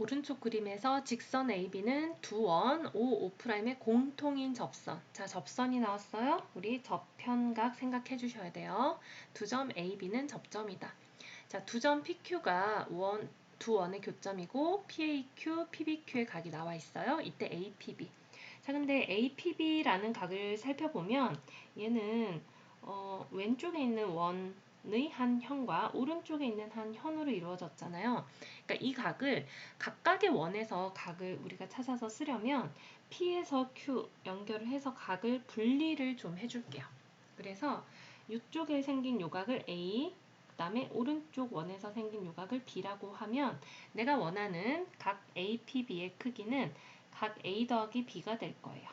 오른쪽 그림에서 직선 AB는 두 원, O, O'의 공통인 접선. 자, 접선이 나왔어요. 우리 접편각 생각해 주셔야 돼요. 두 점 AB는 접점이다. 자, 두 점 PQ가 원, 두 원의 교점이고 PAQ, PBQ의 각이 나와 있어요. 이때 APB. 자, 근데 APB라는 각을 살펴보면 얘는 어, 왼쪽에 있는 원의 한 현과 오른쪽에 있는 한 현으로 이루어졌잖아요. 그러니까 이 각을 각각의 원에서 각을 우리가 찾아서 쓰려면 P에서 Q 연결을 해서 각을 분리를 좀 해줄게요. 그래서 이쪽에 생긴 요각을 A, 그 다음에 오른쪽 원에서 생긴 요각을 B라고 하면 내가 원하는 각 APB의 크기는 각 A 더하기 B가 될 거예요.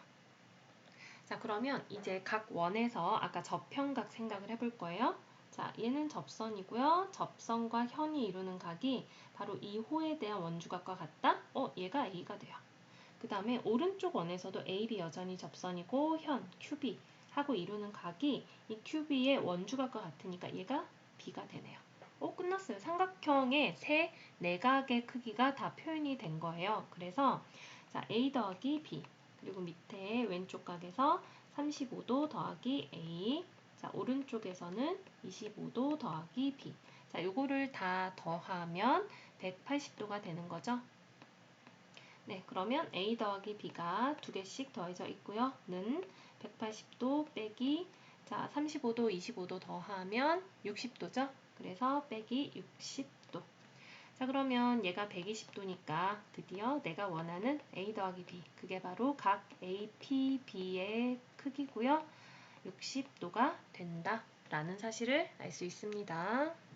자 그러면 이제 각 원에서 아까 저평각 생각을 해볼 거예요. 자, 얘는 접선이고요. 접선과 현이 이루는 각이 바로 이 호에 대한 원주각과 같다? 어, 얘가 A가 돼요. 그 다음에 오른쪽 원에서도 AB 여전히 접선이고 현, QB 하고 이루는 각이 이 QB의 원주각과 같으니까 얘가 B가 되네요. 어, 끝났어요. 삼각형의 세 내각의 크기가 다 표현이 된 거예요. 그래서 자, A 더하기 B 그리고 밑에 왼쪽 각에서 35도 더하기 A 자, 오른쪽에서는 25도 더하기 B. 자, 요거를 다 더하면 180도가 되는 거죠. 네, 그러면 A 더하기 B가 두 개씩 더해져 있고요. 는 180도 빼기 자, 35도, 25도 더하면 60도죠. 그래서 빼기 60도. 자, 그러면 얘가 120도니까 드디어 내가 원하는 A 더하기 B. 그게 바로 각 APB의 크기고요. 60도가 된다라는 사실을 알 수 있습니다.